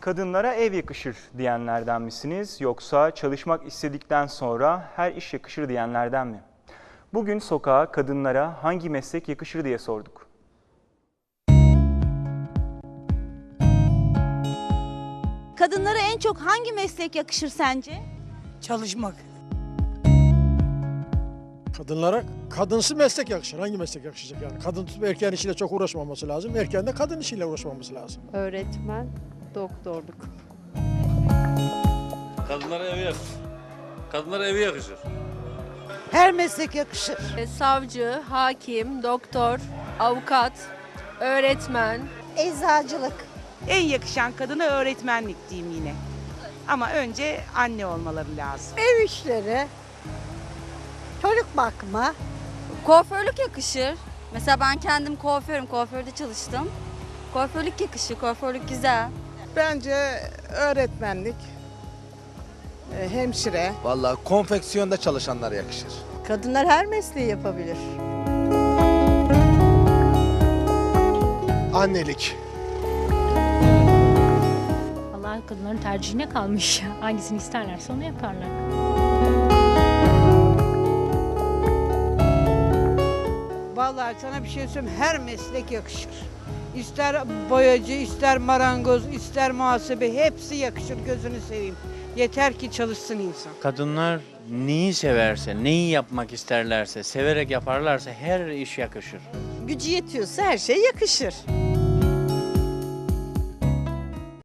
Kadınlara ev yakışır diyenlerden misiniz yoksa çalışmak istedikten sonra her iş yakışır diyenlerden mi? Bugün sokağa kadınlara hangi meslek yakışır diye sorduk. Kadınlara en çok hangi meslek yakışır sence? Çalışmak. Kadınlara kadınsı meslek yakışır. Hangi meslek yakışacak yani? Kadın tutup erkeğin işiyle çok uğraşmaması lazım. Erkeğin de kadın işiyle uğraşmaması lazım. Öğretmen, doktorluk. Kadınlara evi yakışır. Kadınlara evi yakışır. Her meslek yakışır. E, Savcı, hakim, doktor, avukat, öğretmen. Eczacılık. En yakışan kadına öğretmenlik diyeyim yine. Ama önce anne olmaları lazım. Ev işleri. Çocuk bakma. Kuaförlük yakışır. Mesela ben kendim kuaförüm, kuaförde çalıştım. Kuaförlük yakışır, kuaförlük güzel. Bence öğretmenlik, e, hemşire, Vallahi konfeksiyonda çalışanlar yakışır. Kadınlar her mesleği yapabilir. Annelik. Allah kadınların tercihine kalmış. Hangisini isterlerse onu yaparlar. Vallahi sana bir şey söyleyeyim. Her meslek yakışır. İster boyacı, ister marangoz, ister muhasebe hepsi yakışır gözünü seveyim. Yeter ki çalışsın insan. Kadınlar neyi severse, neyi yapmak isterlerse, severek yaparlarsa her iş yakışır. Gücü yetiyorsa her şey yakışır.